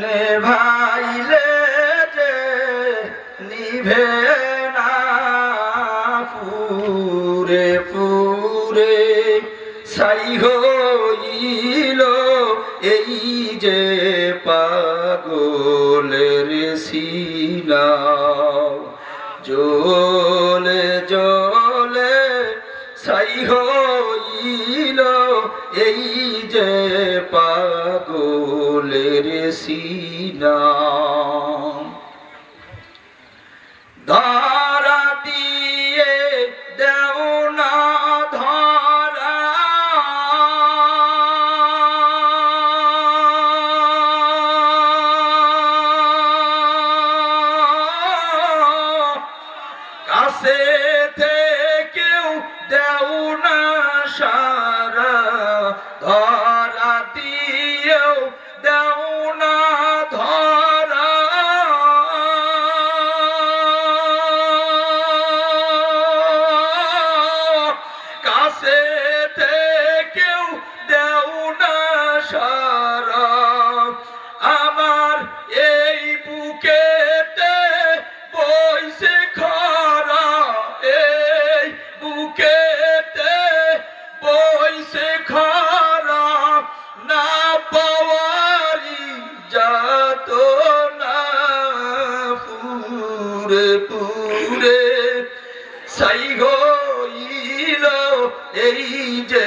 নেভাইলে যে নিভে না পুরে পুরে সাই হইল এই যে পাগলের সিনা। জলে জলে সাই হইল এই যে পাগলের সিনা। ধারা দিয়ে দেও না ধরা। কাছে থেকেও দেও না সারা সারা আমার এই বুকেতে বুকেতে না পাওয়ারি যাত না পুরে পুরে এই যে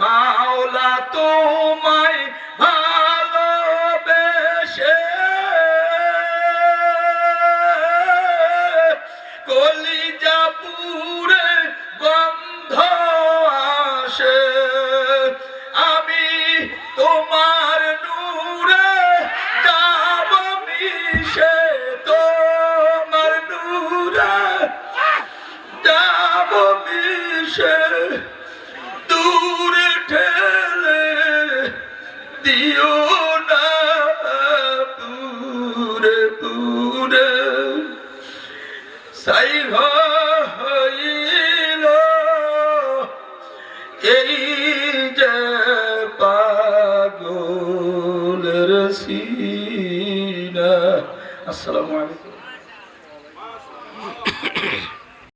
মাওলা তোমায় দিও না পুরে পুরে। সাই হইল এই যে পাগলের সিনা। আসসালামু আলাইকুম।